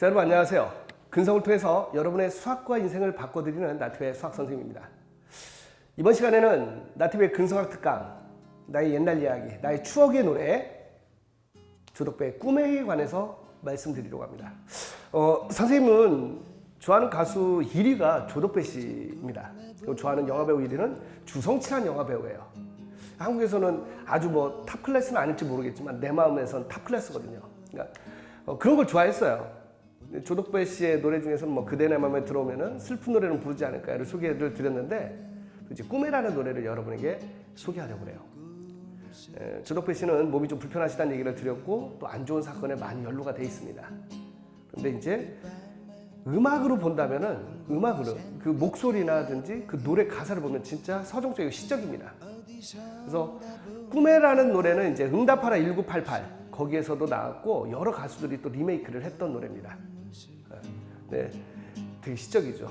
자, 여러분 안녕하세요. 근성을 통해서 여러분의 수학과 인생을 바꿔드리는 나트의 수학 선생님입니다. 이번 시간에는 나트의 근성학 특강, 나의 옛날 이야기, 나의 추억의 노래, 조덕배의 꿈에 관해서 말씀드리려고 합니다. 어, 선생님은 좋아하는 가수 1위가 조덕배 씨입니다. 좋아하는 영화배우 1위는 주성치란 영화배우예요. 한국에서는 아주 뭐 탑 클래스는 아닐지 모르겠지만 내 마음에선 탑 클래스거든요. 그러니까 어, 그런 걸 좋아했어요. 조덕배 씨의 노래 중에서는 뭐 그대 내 마음에 들어오면은 슬픈 노래는 부르지 않을까를 소개를 드렸는데 이제 꿈에라는 노래를 여러분에게 소개하려고. 에, 조덕배 씨는 몸이 좀 불편하시다는 얘기를 드렸고 또 안 좋은 사건에 많이 연루가 돼 있습니다. 그런데 이제 음악으로 본다면은 음악으로 그 목소리나든지 그 노래 가사를 보면 진짜 서정적이고 시적입니다. 그래서 꿈에라는 노래는 이제 응답하라 1988 거기에서도 나왔고 여러 가수들이 또 리메이크를 했던 노래입니다. 네, 되게 시적이죠.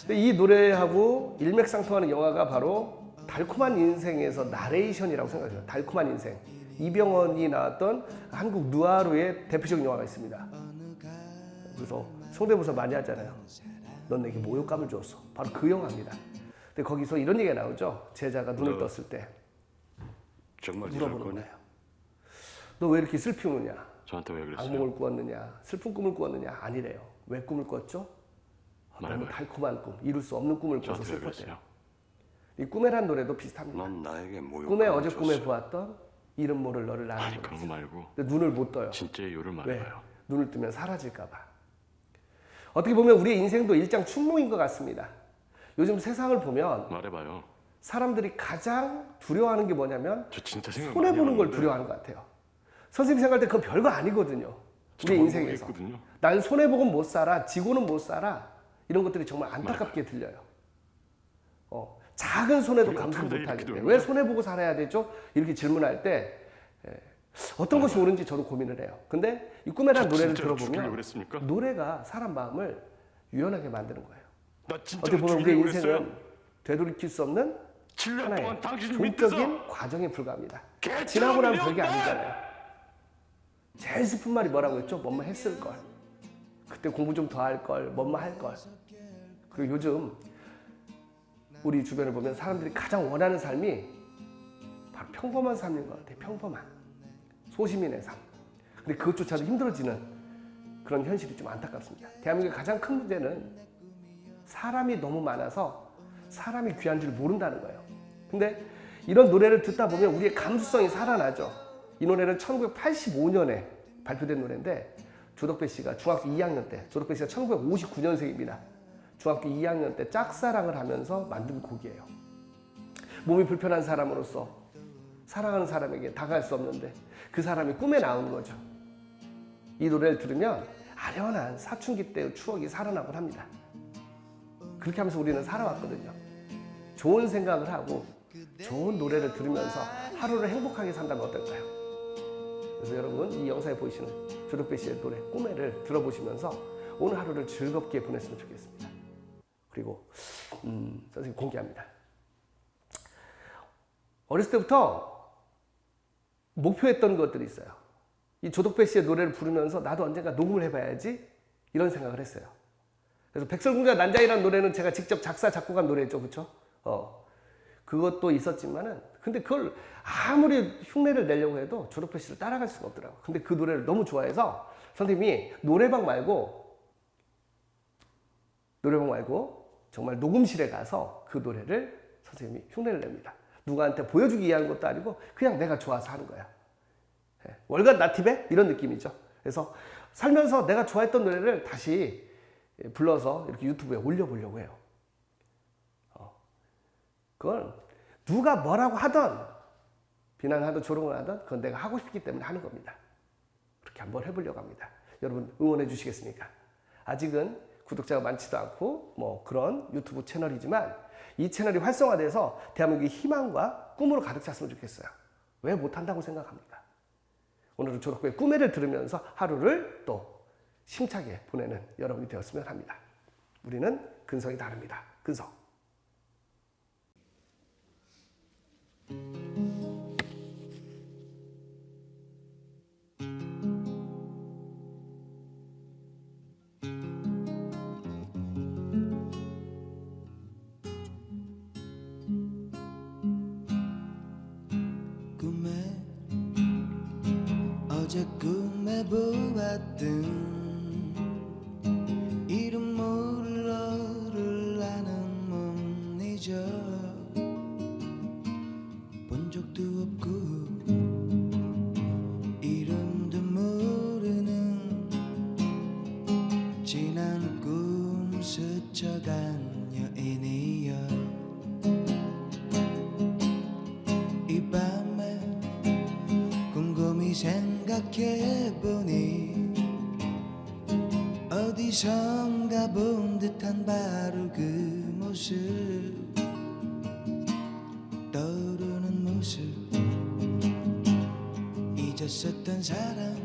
근데 이 노래하고 일맥상통하는 영화가 바로 달콤한 인생에서 나레이션이라고 생각해요. 달콤한 인생. 이병헌이 나왔던 한국 누아르의 대표적인 영화가 있습니다. 그래서 성대모사 많이 하잖아요. 넌 내게 모욕감을 줬어. 바로 그 영화입니다. 근데 거기서 이런 얘기가 나오죠. 제자가 눈을 너- 떴을 때 정말 물어보는? 거예요. 너 왜 이렇게 슬피 우느냐? 저한테 왜 그랬어요? 악몽을 꾸었느냐? 슬픈 꿈을 꾸었느냐? 아니래요. 왜 꿈을 꿨죠? 너무 말해봐요. 달콤한 꿈, 이룰 수 없는 꿈을 꿔서 슬펐대요. 이 꿈에란 노래도 비슷합니다. 넌 나에게 모욕. 꿈에 어제 꿈에 보았던 이름 모를 너를 나는 아니 거. 그런 거 말고 근데 눈을 못 떠요. 진짜의 요를 왜? 말해봐요. 눈을 뜨면 사라질까 봐. 어떻게 보면 우리의 인생도 일장 춘몽인 것 같습니다. 요즘 세상을 보면 말해봐요. 사람들이 가장 두려워하는 게 뭐냐면 저 진짜 생각 손해 보는 걸 두려워하는 것 같아요. 선생님 생각할 때 그건 별거 아니거든요. 우리 인생에서. 모르겠거든요. 난 손해 보고 못 살아, 지고는 못 살아. 이런 것들이 정말 안타깝게 들려요. 어, 작은 손해도 우리 감수 어떻게 못 이렇게 하는데 되는 왜 거야? 손해 보고 살아야 되죠? 이렇게 질문할 때 예, 어떤 것이 옳은지 저도 고민을 해요. 근데 이 꿈에란 저 노래를 들어보면? 노래가 사람 마음을 유연하게 만드는 거예요. 어떻게 보면 죽이려고 인생은. 되돌이킬 수 없는 7년 하나의 동적인 과정에 불과합니다. 지나고 나면 별게! 아니잖아요. 제일 슬픈 말이 뭐라고 했죠? 뭐뭐 했을 걸. 그때 공부 좀 더 할 걸. 뭐뭐 할 걸. 그리고 요즘 우리 주변을 보면 사람들이 가장 원하는 삶이 바로 평범한 삶인 것 같아요. 평범한 소시민의 삶. 근데 그것조차도 힘들어지는 그런 현실이 좀 안타깝습니다. 대한민국의 가장 큰 문제는 사람이 너무 많아서 사람이 귀한 줄 모른다는 거예요. 근데 이런 노래를 듣다 보면 우리의 감수성이 살아나죠. 이 노래는 1985년에 발표된 노래인데 조덕배 씨가 중학교 2학년 때, 조덕배 씨가 1959년생입니다. 중학교 2학년 때 짝사랑을 하면서 만든 곡이에요. 몸이 불편한 사람으로서 사랑하는 사람에게 다가갈 수 없는데 그 사람이 꿈에 나오는 거죠. 이 노래를 들으면 아련한 사춘기 때의 추억이 살아나곤 합니다. 그렇게 하면서 우리는 살아왔거든요. 좋은 생각을 하고 좋은 노래를 들으면서 하루를 행복하게 산다면 어떨까요? 그래서 여러분 이 영상에 보이시는 조덕배 씨의 노래 꿈에를 들어보시면서 오늘 하루를 즐겁게 보냈으면 좋겠습니다. 그리고 음, 선생님 공개합니다. 어렸을 때부터 목표했던 것들이 있어요. 이 조덕배 씨의 노래를 부르면서 나도 언젠가 녹음을 해봐야지 이런 생각을 했어요. 그래서 백설공주와 난장이라는 노래는 제가 직접 작사 작곡한 노래죠, 그렇죠? 어, 그것도 있었지만은 근데 그걸 아무리 흉내를 내려고 해도 조덕배 씨를 따라갈 수가 없더라고. 근데 그 노래를 너무 좋아해서 선생님이 노래방 말고 노래방 말고 정말 녹음실에 가서 그 노래를 선생님이 흉내를 냅니다. 누구한테 보여주기 위한 것도 아니고 그냥 내가 좋아서 하는 거야. 예, 월간 나티베 이런 느낌이죠. 그래서 살면서 내가 좋아했던 노래를 다시 예, 불러서 이렇게 유튜브에 올려보려고 해요. 어, 그걸 누가 뭐라고 하던 비난하든 조롱을 하든 그건 내가 하고 싶기 때문에 하는 겁니다. 그렇게 한번 해보려고 합니다. 여러분 응원해 주시겠습니까? 아직은 구독자가 많지도 않고 뭐 그런 유튜브 채널이지만 이 채널이 활성화돼서 대한민국의 희망과 꿈으로 가득 찼으면 좋겠어요. 왜 못한다고 생각합니까? 오늘은 조덕배의 꿈에를 들으면서 하루를 또 심차게 보내는 여러분이 되었으면 합니다. 우리는 근성이 다릅니다. 근성. 어제 꿈에 보았던 이름 모를 너를 나는 못 잊어 본 적도 없고 이름도 모르는 지난 꿈 스쳐간 어디선 가 본 듯한 바로 그 모습. 떠오르는 모습. 잊었었던 사람.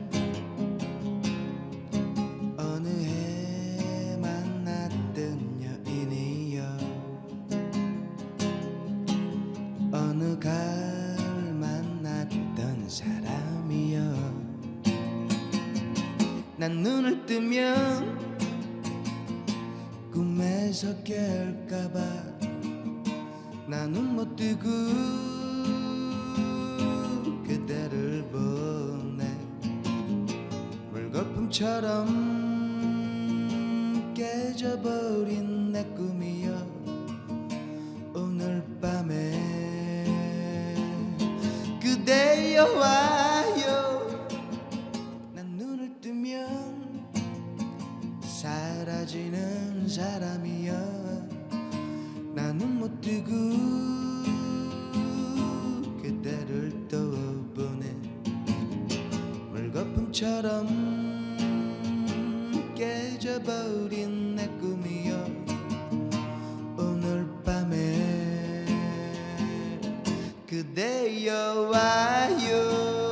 어느 해 만났던 여인이여. 어느 가을 만났던 사람이여. 난 눈을 뜨면 꿈에서 깰까봐 나는 못 뜨고 그대를 보내 물거품처럼 깨져버린 내 꿈이여 오늘 밤에 그대여 와요. 난 눈을 뜨면 사라지는 사람 그대를 떠보네 물거품처럼 깨져버린 내 꿈이여 오늘 밤에 그대 여 와요